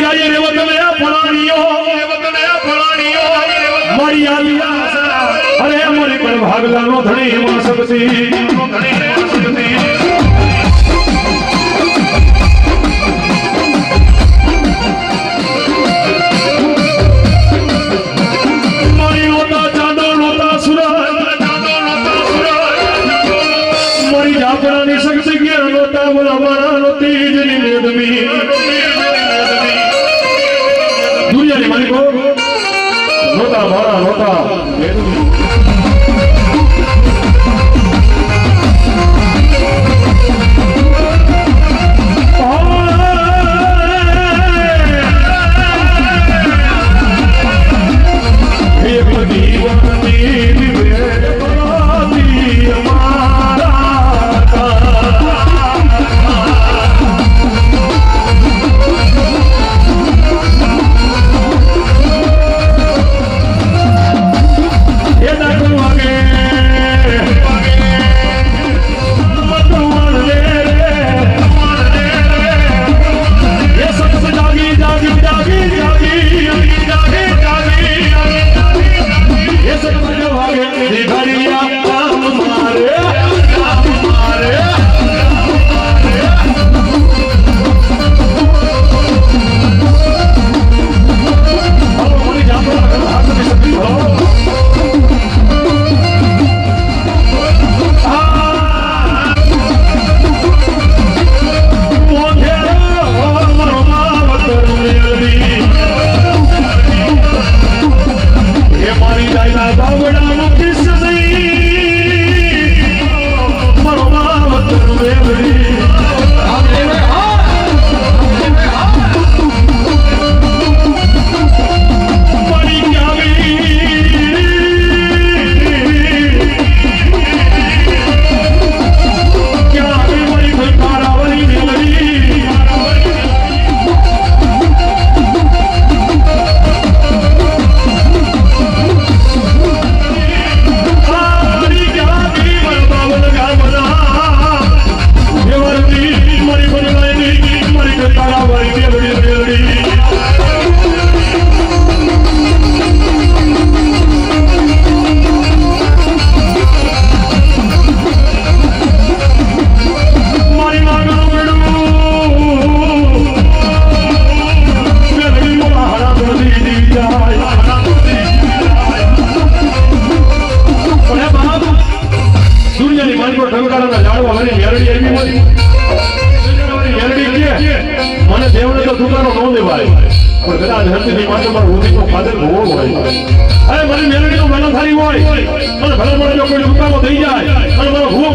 રાજી રેવત ને ફળાણીઓ મારી ધણી માં શક્તિ હોય ભલે મને કોઈ દુકાનો થઈ જાય અને મારો ભૂવો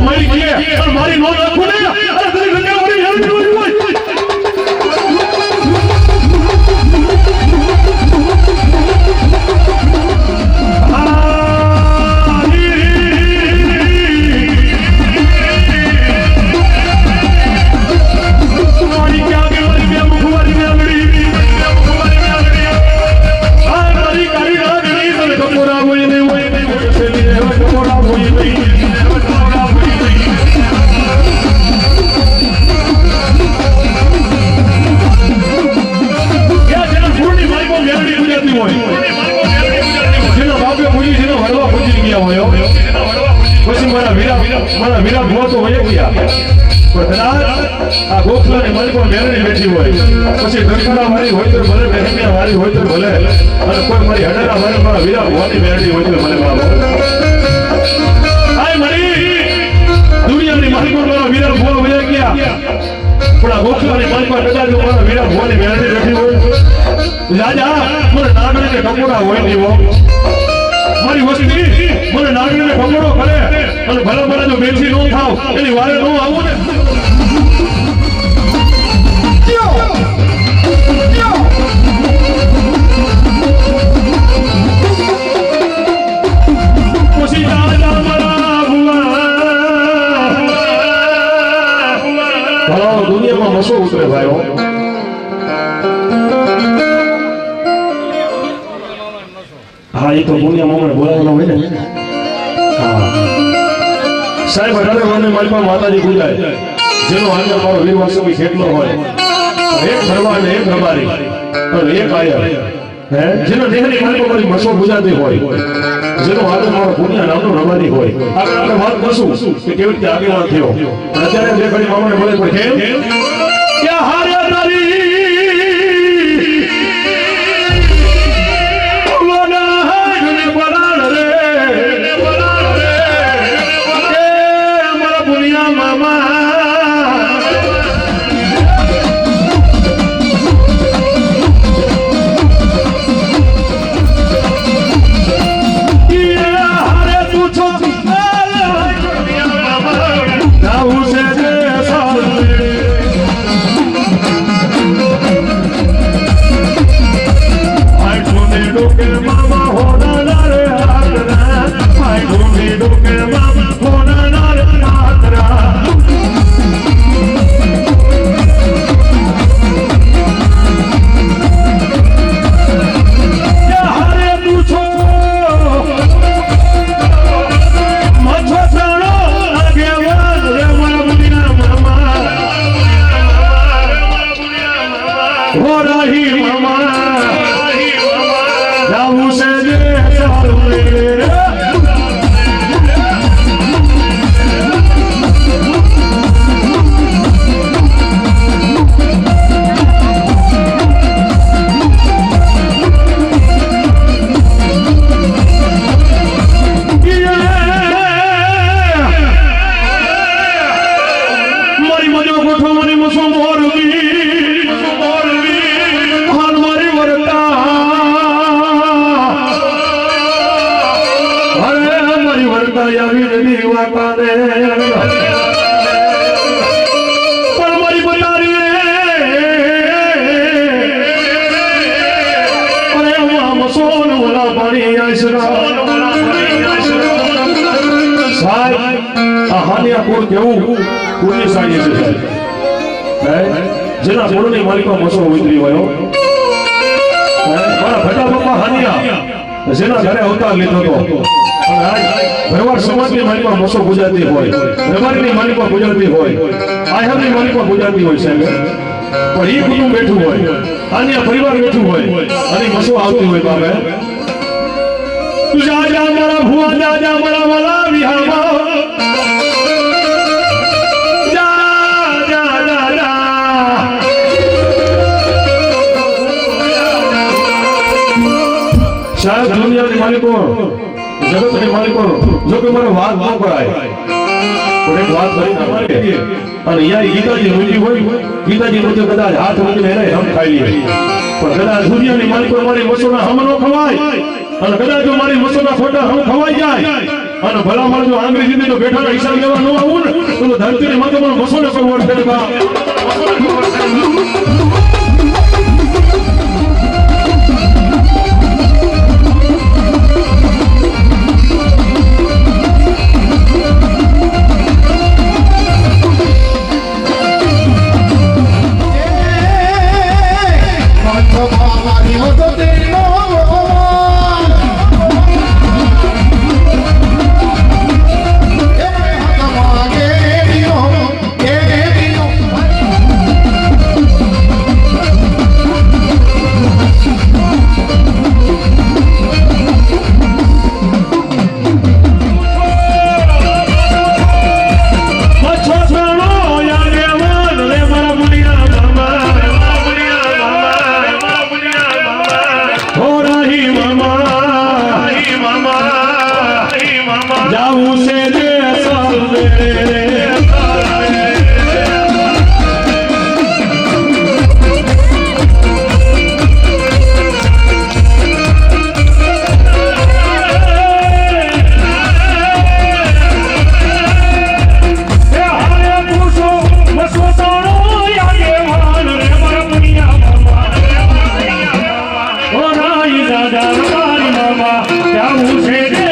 મારા વીરા મારા તો વહી ગયા આ હોય પછી હોય હોય હોય હોય રાજા હોય હો મારી વસ્તી મને નાગણીને ભગોડો કરે અને ભલે ભલે જો બેસી ન થાવ, એની વારે ન આવું ને. દુનિયામાં મસો ઉતરે ભાઈઓ. હા એ તો દુનિયા મામા બોલાવેલો હોય ને સાહેબ અઢારે મને મારી પાસે માતાજી પૂજાય. જેનો હાજર મારો વીર વર્ષો કેટલો હોય. એક ભરવા અને એક રબારી. પણ એક આયર. હે? જેનો દેહની માલિકો મારી મસો ગુજરાતી હોય. જેનો હાથ મારો પુણ્ય નામનો રમાની હોય. આગળ આપણે વાત કરશું કે કેવી રીતે આગેવાન થયો. અત્યારે બે ઘડી મામાને બોલે પણ કેમ હાનિયા કોણ કેવું પૂરી સાડી છે સાહેબ જેના ગુણની માલિકો મસો ગુજરાતી હોય રબારીની માલિકો ગુજરાતી હોય આહરની માલિકો ગુજરાતી હોય સાહેબ પણ એ કુટુંબ બેઠું હોય હાનિયા પરિવાર બેઠું હોય, અને મસો આવતી હોય બાબે જા જા, મારા મારા કે મને વાત ન કરાય. પણ એક વાત કરી અને અહીંયા ગીતાજી રૂચી હોય, ગીતાજી રૂચી કદાચ હાથ મૂકીને હમ ખાઈ લે. પણ કદાચ દુનિયાની માલિકો મારી વસ્તુના હમ ન ખવાય. અને કદાચ જો મારી મસોના ખોટા હું ખવાઈ જાય, અને ભલા મારે જો આંગળી જીતી તો બેઠાના હિસાબ લેવા ન આવું ને, તો ધરતીની માથે પણ મસોને કોઈ વળશે નહીં. દાદા મારી મામા જાવું છે